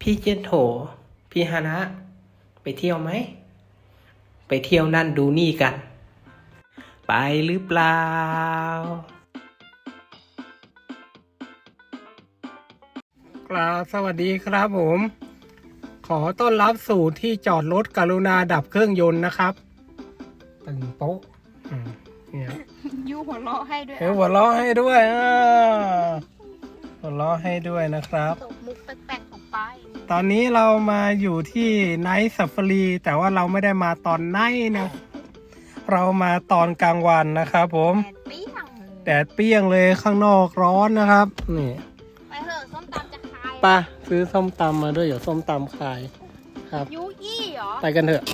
พี่เจนโถ พี่ฮานะ ไปเที่ยวไหม ไปเที่ยวนั่นดูนี่กัน ไปหรือเปล่ากราบสวัสดีครับผม ขอต้อนรับสู่ที่จอดรถกรุณาดับเครื่องยนต์นะครับ ตึงโป๊ะอืมเนี่ยยูหัวเราะให้ด้วยเดี๋ยวหัวเราะให้ด้วยอ่าหัวเราะให้ด้วยนะครับ ตกมุกแปลกๆของป้าย ตอนนี้เรามาอยู่ที่ไนท์ซัฟฟารีแต่ว่าเราไม่ได้มาตอนไนท์นะ เรามาตอนกลางวันนะครับผมแดดเปรี้ยงแดดเปรี้ยงเลยข้างนอกร้อนนะครับ นี่ไปเถอะส้มตำจะคายไป้าซื้อส้มตำมาด้วยเดี๋ยวส้มตำขายครับยูอี้เหรอไปกันเถอะ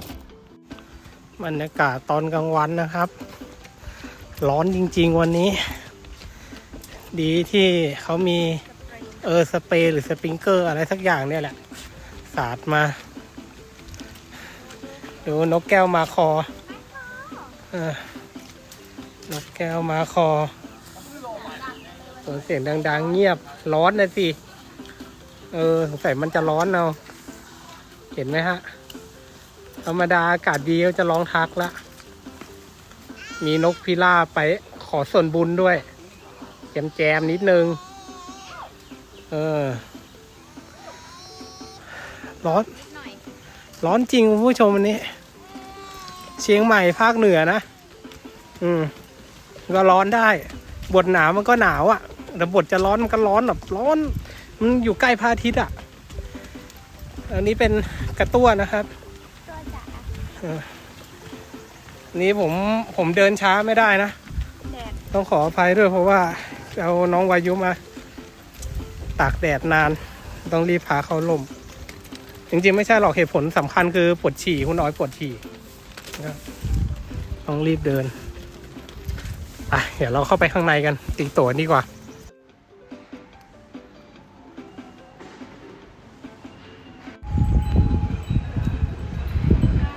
บรรยากาศตอนกลางวันนะครับ ร้อนจริง ๆ วันนี้ ดีที่เขามีเออสเปรย์หรือสปริงเกอร์อะไรสักอย่างเนี่ยแหละ สาดมา ดูนกแก้วมาคออนกแก้วมาคอเสียงดัง ๆ เงียบร้อนนะสิ เออสงสัยมันจะร้อนเอาเห็นไหมฮะ ธรรมดาอากาศดีก็จะร้องทักละ มีนกพิราบไปขอส่วนบุญด้วย แจมแจมๆนิดนึง เออ ร้อนนิดหน่อยร้อนจริงคุณผู้ชมวันนี้ เชียงใหม่ภาคเหนือนะ อืม ก็ร้อนได้ บทหนาวมันก็หนาวอะ่ะ แต่บทจะร้อนมันก็ร้อนแบบร้อน มันอยู่ใกล้พระอาทิตย์อะ่ะ อันนี้เป็นกระตั้วนะครับตัวจ๋านี่ผมผมเดินช้าไม่ได้นะแดดต้องขออภัยด้วยเพราะว่าเอาน้องวายุมาตากแดดนาน ต้องรีบพาเขาล่ม จริงๆ ไม่ใช่หรอกเหตุผลสำคัญคือปวดฉี่คุณน้อยปวดฉี่ต้องรีบเดินไปเดี๋ยวเราเข้าไปข้างในกันตีตัวดีกว่า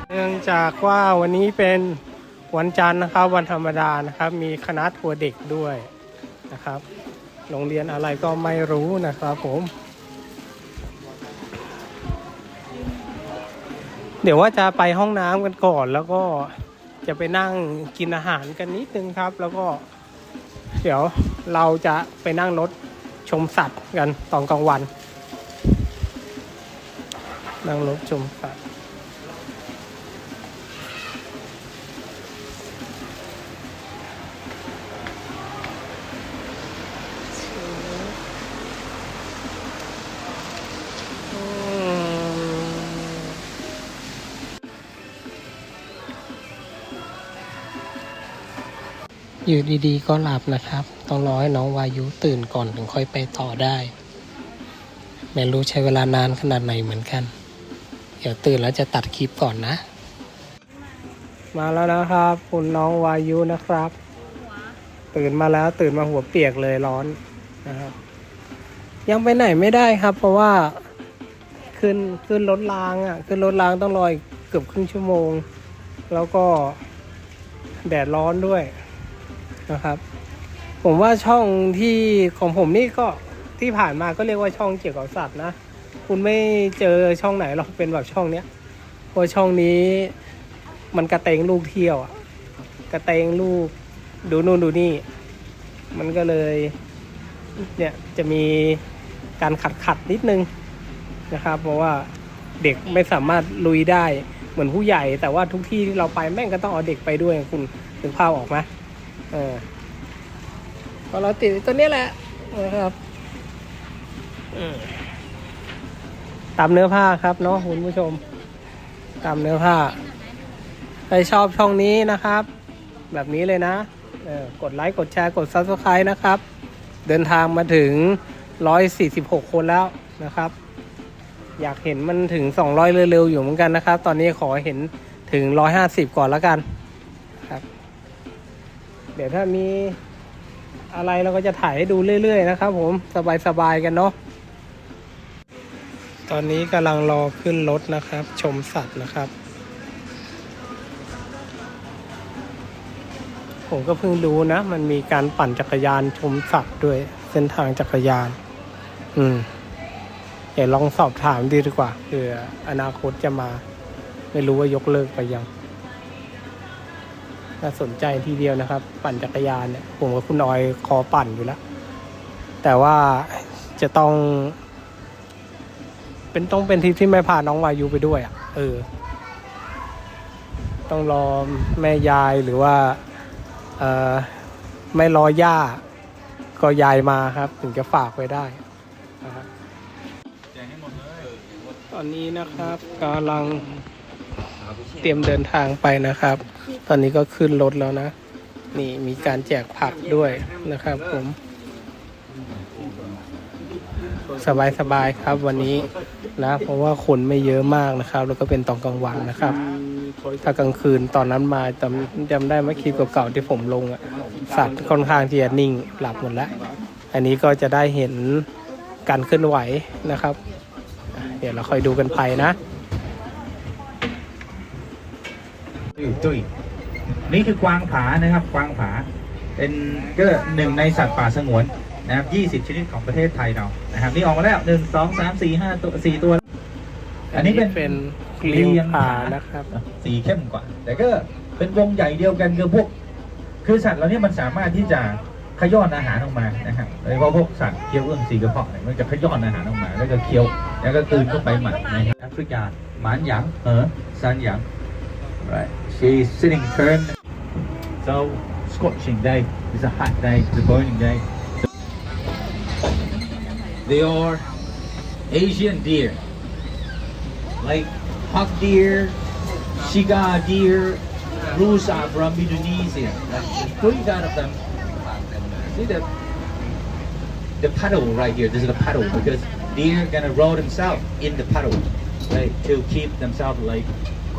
เนื่องจากว่าวันนี้เป็นวันจันทร์นะครับ วันธรรมดานะครับ มีคณะทัวร์เด็กด้วยนะครับ โรงเรียนอะไรก็ไม่รู้นะครับผม เดี๋ยวว่าจะไปห้องน้ำกันก่อน แล้วก็จะไปนั่งกินอาหารกันนิดนึงครับ แล้วก็ เดี๋ยวเราจะไปนั่งรถชมสัตว์กันตอนกลางวัน นั่งรถชมสัตว์ อยู่ดีๆ ก็หลับนะครับ ต้องรอให้น้องวายุตื่นก่อนถึงค่อยไปต่อได้ ไม่รู้ใช้เวลานานขนาดไหนเหมือนกัน เดี๋ยวตื่นแล้วจะตัดคลิปก่อนนะ มาแล้วนะครับ คุณน้องวายุนะครับ ตื่นมาแล้วตื่นมาหัวเปียกเลยร้อนนะครับ ยังไปไหนไม่ได้ครับ เพราะว่าขึ้นขึ้นรถรางอะ ขึ้นรถรางต้องรออีกเกือบครึ่งชั่วโมง แล้วก็แดดร้อนด้วย นะครับ ผมว่าช่องที่ของผมนี่ก็ที่ผ่านมาก็เรียกว่าช่องเกี่ยวกับสัตว์นะ คุณไม่เจอช่องไหนหรอกเป็นแบบช่องเนี้ยเพราะช่องนี้มันกระเตงลูกเที่ยวอะกระเตงลูกดูนู่นดูนี่ มันก็เลยเนี่ยจะมีการขัดขัดนิดนึงนะครับ เพราะว่าเด็กไม่สามารถลุยได้เหมือนผู้ใหญ่ แต่ว่าทุกที่ที่เราไปแม่งก็ต้องเอาเด็กไปด้วยคุณถึงภาพออกไหม เออพอเราติดตัวนี้แหละนะครับตามเนื้อผ้าครับเนาะคุณผู้ชม ตามเนื้อผ้า ใครชอบช่องนี้นะครับ แบบนี้เลยนะกดไลค์กดแชร์กด Subscribe นะครับ เดินทางมาถึง 146 คนแล้วนะครับ อยากเห็นมันถึง 200 เร็วๆอยู่เหมือนกันนะครับ ตอนนี้ขอเห็นถึง 150 ก่อนแล้วกัน เดี๋ยวถ้ามีอะไรเราก็จะถ่ายให้ดูเรื่อยๆนะครับผมสบายๆกันเนาะตอนนี้กำลังรอขึ้นรถนะครับ ชมสัตว์นะครับ ผมก็เพิ่งรู้นะ มันมีการปั่นจักรยานชมสัตว์ด้วยเส้นทางจักรยาน อืมเดี๋ยวลองสอบถามดีดีกว่าเผื่ออนาคตจะมา ไม่รู้ว่ายกเลิกไปยัง น่าสนใจทีเดียวนะครับ ปั่นจักรยานเนี่ยผมกับคุณออยคอปั่นอยู่แล้ว แต่ว่าจะต้อง เป็นต้องเป็นทริปที่ไม่พาน้องวายุไปด้วยอะเออ ต้องรอแม่ยายหรือว่า เออไม่รอย่า ก็ยายมาครับ ถึงจะฝากไว้ได้นะครับตอนนี้นะครับกำลัง เตรียมเดินทางไปนะครับ ตอนนี้ก็ขึ้นรถแล้วนะ นี่มีการแจกผักด้วยนะครับ ผม สบายๆครับวันนี้นะ เพราะว่าคนไม่เยอะมากนะครับ แล้วก็เป็นตอนกลางวันนะครับ ถ้ากลางคืนตอนนั้นมาจำจำได้ไหมคลิปเก่าๆที่ผมลงอะสัตว์ค่อนข้างที่จะนิ่งหลับหมดแล้ว อันนี้ก็จะได้เห็นการเคลื่อนไหวนะครับ เดี๋ยวเราคอยดูกันไปนะ ตุ้ยตุ้ยนี่คือกวางผานะครับ กวางผา เป็นก็หนึ่งในสัตว์ป่าสงวนนะครับ 20 ชนิดของประเทศไทยเรา นะครับ นี่ออกมาแล้วหนึ่งสองสามสี่ห้าตัวสี่ตัว อันนี้เป็นเป็นเลี้ยงผานะครับ สีเข้มกว่า แต่ก็เป็นวงใหญ่เดียวกันคือพวก คือสัตว์เหล่านี้มันสามารถที่จะขย้อนอาหารออกมานะครับโดยเฉพาะพวกสัตว์เคี้ยวเอื้องสีกระเพาะเนี่ยมันจะขย้อนอาหารออกมา แล้วก็เคี้ยว แล้วก็กลืนเข้าไปหมักนะครับแอฟริกาหมานหยางเออซันหยาง right she's sitting firm. so scorching day it's a hot day it's a day. They are Asian deer. Like hawk deer Shiga deer Rusa from Indonesia. Three kind of them. See the the puddle right here. This is the puddle because deer are gonna roll themselves in the puddle right to keep themselves like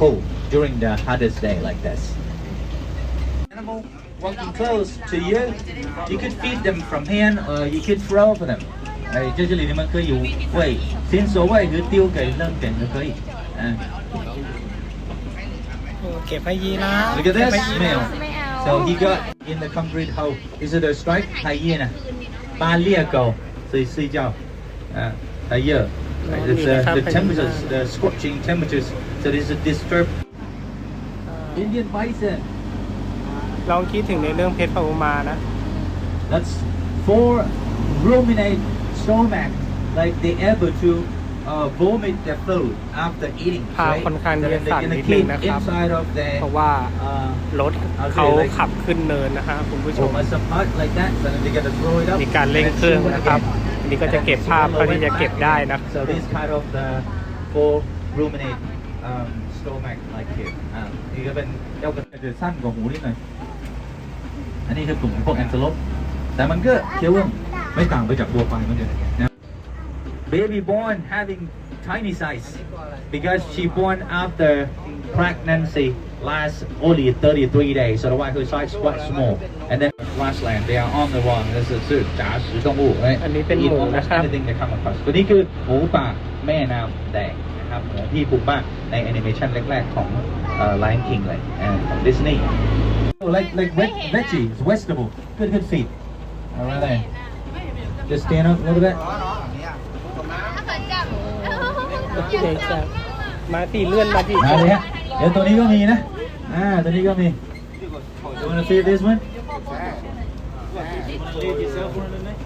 cool during the hottest day like this. Animal walking close to you, you could feed them from hand or you could throw for them. 哎，在这里你们可以喂，先所谓是丢给扔给都可以，嗯。给飞机啦。Look at this male. So he got in the concrete hole. Is it a strike? 海燕啊，巴列狗，所以睡觉，嗯，海燕。Right, it's, uh, the temperatures, the scorching temperatures So this is a disturbed. Indian bison. ลองคิดถึงในเรื่องเพชรพะอุมานะ That's four ruminate stomach. Like they able to uh, vomit their food after eating. ภาพ right? ค่อนข้าง So ที่จะ then สั่น they're นิ gonna ดนึง keep นะครับ inside of เพ the ราะว่า uh, รถเขาขับขึ้นเนินนะฮะคุณผู้ช or ม some part like that. So then they gotta throw it up. มีการเร่งเครื่องนะครับอันนี้ก็จะเก็บภาพเท่าที่จะเก็บได้นะ So this part of the full ruminate um, stomach like here อ่านี่ก็เป็นเจ้ากระต่ายจะสั้นกว่าหูนิดหน่อย อันนี้คือกลุ่มพวกแอนเทโลปแต่มันก็เคี้ยวเอื้องไม่ต่างไปจากวัวควายเหมือนกันนะ Baby born having tiny size because she born after pregnancy last only 33 days so that's why her size quite small and then grassland they are on the run 这是是杂食动物 right อันนี้เป็นหมู Eat almost นะครับ anything they come across ตัวนี้คือหมูป่าแม่น้ำแดง นะครับหมูที่ปลูกบ้านในแอนิเมชันแรก ๆ ของเอ่อ Lion King เลยอ่าของ Disney like like veg veggies vegetable good good feed alright there just stand up a little bit ถ้าเกิดจับเดี๋ยวจะมาที่เลื่อนมาที่มาเลยฮะเดี๋ยวตัวนี้ก็มีนะอ่าตัวนี้ก็มี You wanna feed this one? yourself for a minute?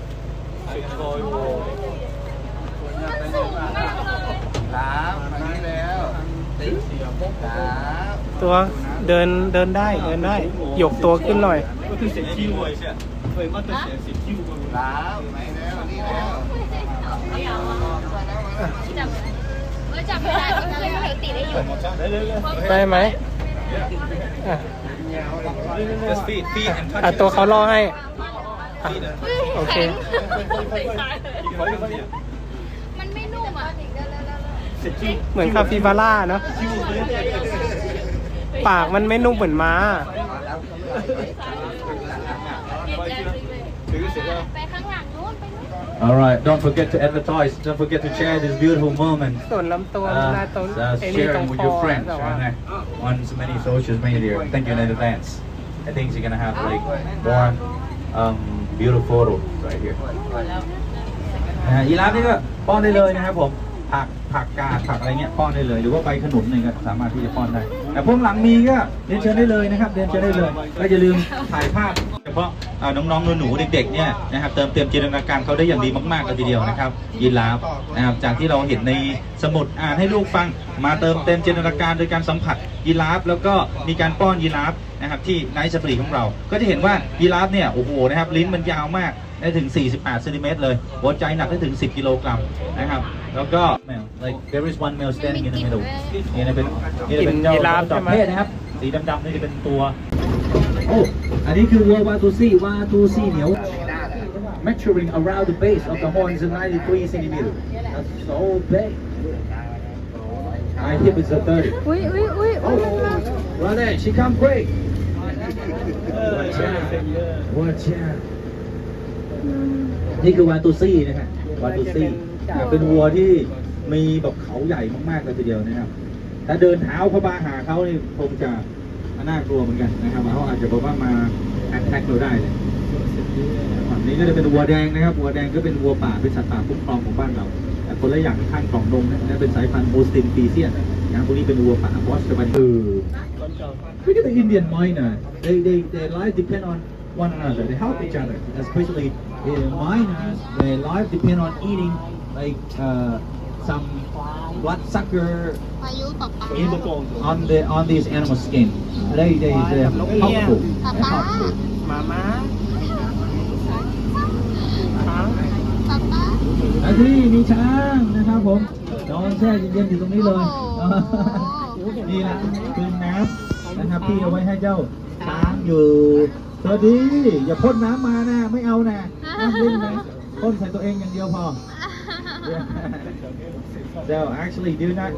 ตัวเดินเดินได้เดินได้ยกตัวขึ้นหน่อยจับเออจับไม่ได้ก็คือเหติได้อยู่ได้ไหมอะ Just feed, feed and อะ touch ตัวเขารอให้อะโอเคมันไม่นุ่มอะเหมือนคาปิบาร่าเนาะ ปากมันไม่นุ่มเหมือนม้า ไปข้างหลังนู้นไปนู้น Alright, don't forget to advertise, don't forget to share this beautiful moment. ส่วนลำตัวหน้า Uh, ตรง uh, ไอ้นี่ตรง sharing with คอ your friends แต่ว่า uh, on so many social media. Thank you in advance. I think you're gonna have like more um, beautiful photos right here. นะฮะยีราฟนี่ก็ป้อนได้เลยนะครับผมผัก ผักกาดผักอะไรเงี้ยป้อนได้เลย หรือว่าใบขนุนเนี่ยก็สามารถที่จะป้อนได้ แต่พวกหลังมีก็เรียนเชิญได้เลยนะครับเรียนเชิญได้เลยก็อย่าลืมถ่ายภาพเฉพาะอ่าน้องๆหนูๆเด็กๆเนี่ยนะครับเติมเต็มจินตนาการเขาได้อย่างดีมากๆเลยทีเดียวนะครับยีราฟนะครับจากที่เราเห็นในสมุดอ่านให้ลูกฟังมาเติมเต็มจินตนาการโดยการสัมผัสยีราฟแล้วก็มีการป้อนยีราฟนะครับที่ไนท์สปรีของเรา ก็จะเห็นว่ายีราฟเนี่ยโอ้โหนะครับลิ้นมันยาวมาก ได้ถึง 48เซนติเมตรเลย หัวใจหนักได้ถึง 10 กิโลกรัมนะครับ แล้วก็ male like there is one male standing in the middle นี่นะเป็นนี่จะเป็นเจ้ายีราฟเจ้าใช่ไหมเพศนะครับ สีดำๆนี่จะเป็นตัว โอ้ อันนี้คือวัววาตูซี่วาตูซี่เหนียว maturing around the base of the horn is 93 centimeters that's so big my hip is a 30 อุ้ยอุ้ยอุ้ย Oh, run it, she come quick. Watch out. Watch out. นี่คือวาตูซี่นะฮะวาตูซี่เป็นวัวที่มีแบบเขาใหญ่มากๆเลยทีเดียวนะครับ ถ้าเดินเท้าเข้ามาหาเขานี่คงจะน่ากลัวเหมือนกันนะครับเขาอาจจะบอกว่ามาแอ t แทกเราได้เลยฝั่งนี้ก็จะเป็นวัวแดงนะครับ วัวแดงก็เป็นวัวป่า เป็นสัตว์ป่าคุ้มครองของบ้านเรา แต่คนละอย่างข้างกล่องนมนะนั่นเป็นสายพันธุ์โมสตินปีเซียนอย่างพวกนี้เป็นวัวป่าบอสจะมันคือ Look at the Indian miner. They, they, their lives depend on one another. They help each other. Especially uh, miners, their life depend on eating like uh, some bloodsucker พายุป๊าป๊า in, on the on these animal skin. They they they are helpful. They're Papa. helpful. มาม่า ป๊าป๊า และที่นี่มีช้างนะครับผมนอนแช่เย็นๆอยู่ตรงนี้เลย โอ้โห นี่แหละคือน้ำนะครับที่เอาไว้ให้เจ้าช้างอยู่ สวัสดี อย่าพ่นน้ำมานะ ไม่เอานะน้ำเล่นนะพ่นใส่ตัวเองอย่างเดียวพอ so actually do not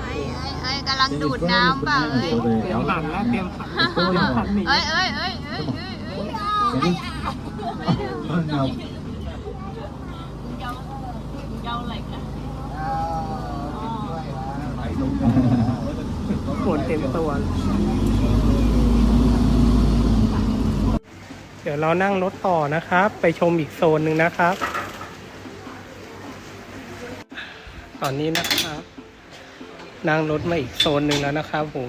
ไอ้ไอ้ไอ้กำลังดูดน้ำเปล่าเอ้ยเตรียมผักนะเตรียมผักเอ้ยเอ้ยเอ้ยเอ้ยเอ้ย oh no ปวดเต็มตัว เดี๋ยวเรานั่งรถต่อนะครับ ไปชมอีกโซนหนึ่งนะครับ ตอนนี้นะครับ นั่งรถมาอีกโซนหนึ่งแล้วนะครับผม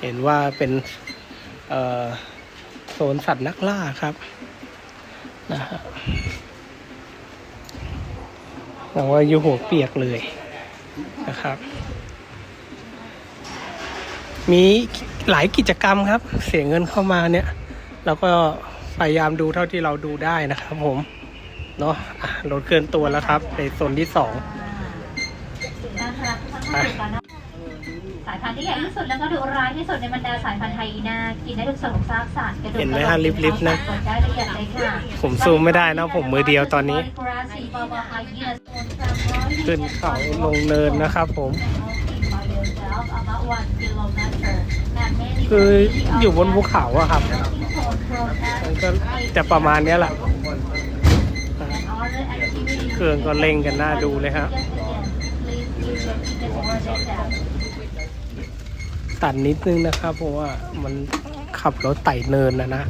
เห็นว่าเป็นโซนสัตว์นักล่าครับนะฮะแต่ว่าอยู่หัวเปียกเลยนะครับ มีหลายกิจกรรมครับ เสียเงินเข้ามาเนี่ยเราก็ พยายามดูเท่าที่เราดูได้นะครับผมเนาะอะรถเคลื่อนตัวแล้วครับในโซนที่สองไปสายพันธุ์ที่ใหญ่ที่สุดแล้วก็ดุร้ายที่สุดในบรรดาสายพันธุ์ไฮยีนากินได้ทุกส่วนของซากสัตว์กระดูกเห็นไหมฮะลิฟต์ๆนะกดได้ละเอียดเลยค่ะผมซูมไม่ได้นะผมมือเดียวตอนนี้ ขึ้นเขาลงเนินนะครับผมคืออยู่บนภูเขาอะครับ มันก็จะประมาณนี้แหละเครื่องก็เล่งกันหน้าดูเลยครับตัดนิดนึงนะครับ เพราะว่ามันขับรถไต่เนินนะนะ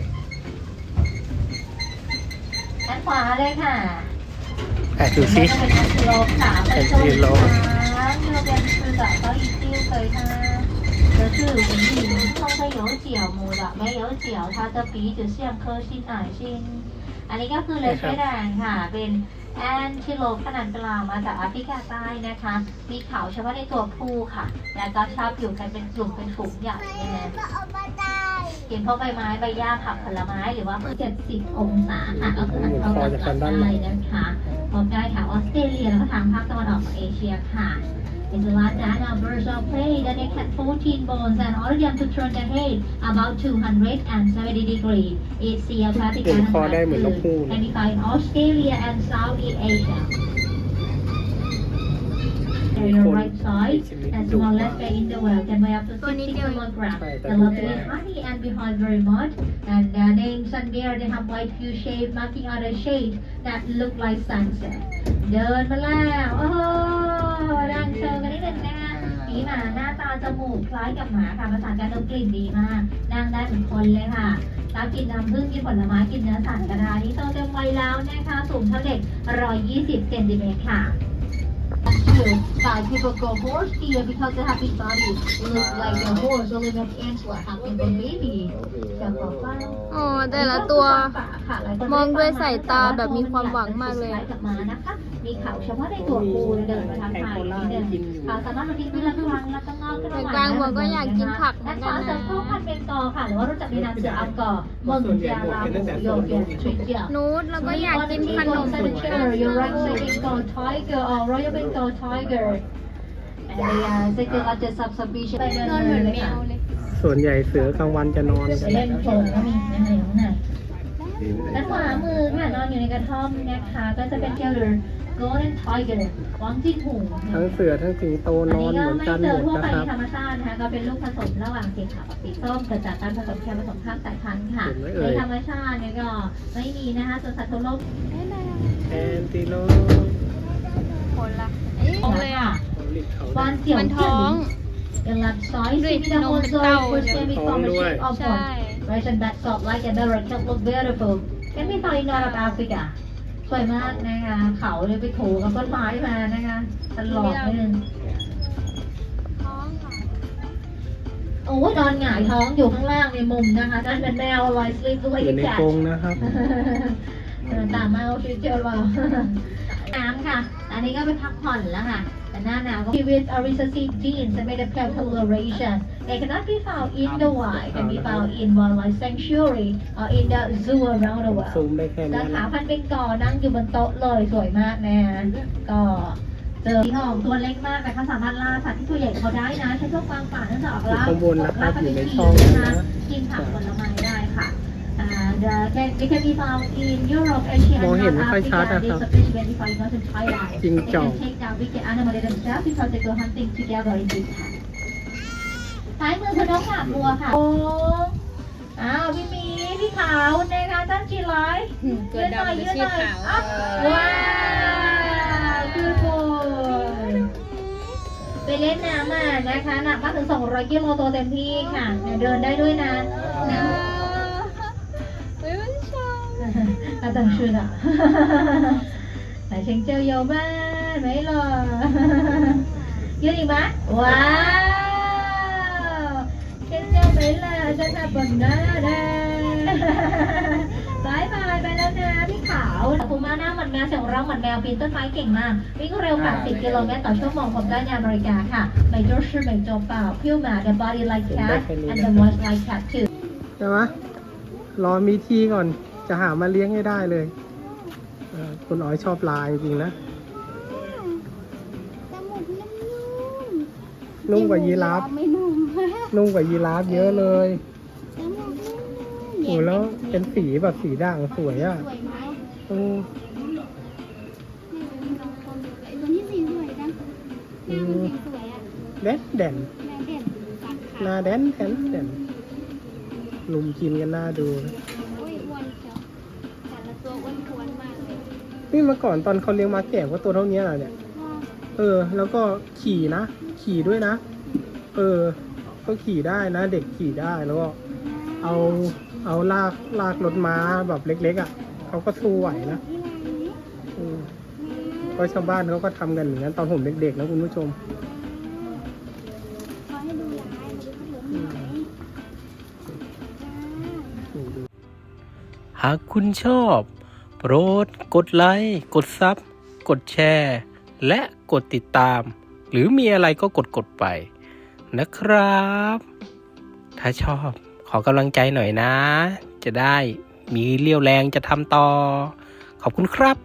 ด้านขวาเลยค่ะแอบดูสิเป็นซีโร่เราเป็นคือแบบเขาอีกที่เคยค่ะเจอชื่อหญิง 会有角膜的，没有角，它的鼻子像颗星奶星。อันนี้ก็คือเลสเตอร์แดงค่ะ เป็นแอนทิโลขนาดกลางมาจากแอฟริกาใต้นะคะ มีเขาเฉพาะในตัวผู้ค่ะ แล้วก็ชอบอยู่กันเป็นกลุ่มเป็นฝูงใหญ่นะฮะ กินพวกใบไม้ใบหญ้าผักผลไม้หรือว่า70องศาค่ะก็คืออันเข้ากับได้นะคะพบได้แถวออสเตรเลียแล้วก็ทางภาคตะวันออกของเอเชียค่ะ In the last Dana birds of prey that they had 14 bones and ordered them to turn their head about 270 degrees. It's the aquatic เห็นคอ animal ได้เหมือนนกฮูก and we find Australia and Southeast Asia. On the right side, as well as in the well, can weigh up to 60 kilograms. The lovely is honey and behind very much. And their names and there they have white few shade marking out a shade that look like sunset. เดินมาแล้ว โอ้โหดังเชิงกันนิดนึงนะคะหมีหมาหน้าตาจมูกคล้ายกับหมาค่ะภาษาการดมกลิ่นดีมากนั่งได้เหมือนคนเลยค่ะตถ้ากินน้ำผึ้งกินผลไม้กินเนื้อสัตว์ก็ได้นี่โตเต็มวัยแล้วนะคะ สูงเท่าเด็ก 120 เซนติเมตรค่ะ True. But people go horse deer because they have big body. It looks like a horse, only that ants were having a baby. จะบอกว่าอ๋อแต่ละตัวค่ะหลายคนมองด้วยสายตาแบบมีความหวังมากเลยคล้กับ ม้านะคะมีเขาเฉพาะในตัวปูเดินมาทางทางนิดนึงเขาสามารถมากินพืชละครั้งแล้วก็งอกขึ้นมาแต่กลางหัวก็อยากกินผักเหมืและอนกัขานเสรินะมพ่อพันธุ์เบงกอลค่ะหรือว่ารู้จักในนามเสืออังกอร์เมืองเจียราหูโยเกียนชุดเจียนูดแล้วก็อยากกินขนม You're right, Bengal tiger or Royal Bengal tiger. And they are second largest subspecies. นอนเหมือนแมวเลยส่วนใหญ่เสือกลางวันจะนอนกันเล่นโคลนก็มีนะคะอยู่ข้างใน ด้านขวามือค่ะนอนอยู่ในกระท่อมนะคะ ก็จะเป็นเจล golden tiger กวางจิ้งหูนะคะทั้งเสือทั้งสิงโตอันนอนี้นก็เหมือนไม่กันเจหอมดทั่วนะไปครับในธรรมชาตินะคะก็เป็นลูกผสมระหว่างสีขาวกับสีส้มเกิดจากการผสมแค่ผสมข้ามสายพันธุ์ค่ะเห็นไหมเอ่ในยธรรมชาติเนี่ยก็ไม่มีนะคะส่วนสัตว์ทั่วโลกแอนติโลคนละเอ๊ะเลยอะลิดเขาวานเสี่ยวมันเจี้ยท้นอง In lab size, Wait, see the no, whole it's soil tao. first can become a Tao shape of ใช่ one. Russian bat salt like a mirror can look beautiful. Can be found in North Africa. สวยมากนะคะเขาเลยไปถูกับต้นไม้มานะคะตลอดนิดนึงท้องค่ะโอ้ยนอนหงายท้องอยู่ข้างล่างในมุมนะคะนั่นเป็นแมวลอยสลิปด้วยอยู่ในจ้ะกรงนะครับเออตามมาเอาชีวิตเจอเราน้ำค่ะ อันนี้ก็ไปพักผ่อนแล้วค่ะ แต่หน้าหนาวก็ with a recessive genes that made a pale coloration they cannot be found in the wild can be found in wildlife sanctuary or in the zoo around the ซู world มได้แค่แล้นี้วขานะพันเป็นกอนั่งอยู่บนโต๊ะเลยสวยมากนะฮะก็เจอที่ของตัวเล็กมากแต่เขาสามารถล่าสัตว์ที่ตัวใหญ่เขาได้นะใช้พวกฟางป่าเนื่องจากออกล่าข้างบนนะครับล่าอยู่ในปช่องนะนะคะกินผักผลไม้ได้ค่ะ and uh, can, they can be found in Europe, Asia, มอง and เห็น North ไม่ค่อยชัด Africa. นะ They ครับ especially identify not in Thailand. จริง They จ่อง can take down wicked animal they themselves because they go hunting together in big pack. ซ้ายมือคือน้องหมาบัวค่ะโอ้อ้าวพี่หมีพี่ขาวนะคะท่านชีร้อย เกิดดำเป็นชีขาวอะว้าวคือโบไปเล่นน้ำมานะคะหนักมากถึง 200 กิโลตัวเต็มที่ค่ะเนี่ยเดินได้ด้วยนะ 那等是的，来成就有吗？没了，有你吗？哇哦，成就没了，真的笨蛋的。บายบายไปแล้วนะพี่ขาวพูม่าหน้าเหมือนแมวเสียงร้องเหมือนแมวปีนต้นไม้เก่งมาก วิ่งเร็ว 80 กิโลเมตรต่อชั่วโมงผมได้ในอเมริกาค่ะไม่เจ้าชื่อไม่เจ้าเปล่าพิวมา the body like cat and the voice like cat too ใช่ไหมรอมีที่ก่อน จะหามาเลี้ยงให้ได้เลยเออคุณอ๋อยชอบลายจริงๆนะจมูกนุ่มนุ่มกว่ายีราฟไม่นุ่มนุ่มกว่ายีราฟเยอะเลยจมูกนุ่มโอ้แล้วเป็นสีแบบสีด่างสวยอะสวยไหมโอ้ลองคนดูไอ้ตัวนี้สีสวยจังหน้ามันสีสวยอะเด่นเด่นแม่เด่นสันหขาน้าแดนแดนแดนลุมกินกันหน้าดูนะ โอ้ยอ้วนเชียวแต่ละตัวอ้วนท้วนมากเลย นี่เมื่อก่อนตอนเขาเลี้ยงมาแก่ก็ตัวเท่านี้แหละเนี่ย เออ แล้วก็ขี่นะ ขี่ด้วยนะ เออ ก็ขี่ได้นะ เด็กขี่ได้แล้วก็เอาเอาลากลากรถม้าแบบเล็ก ๆ อะเขาก็สู้ไหวนะอืมก็ชาวบ้านเขาก็ทำกันอย่างนั้นตอนผมเด็กๆนะคุณผู้ชมขอให้ดูลายดูขนมไหนหากคุณชอบ โปรดกดไลค์ กดซับ กดแชร์ และกดติดตาม หรือมีอะไรก็กดกดไป นะครับ ถ้าชอบขอกำลังใจหน่อยนะ จะได้มีเรี่ยวแรงจะทำต่อ ขอบคุณครับ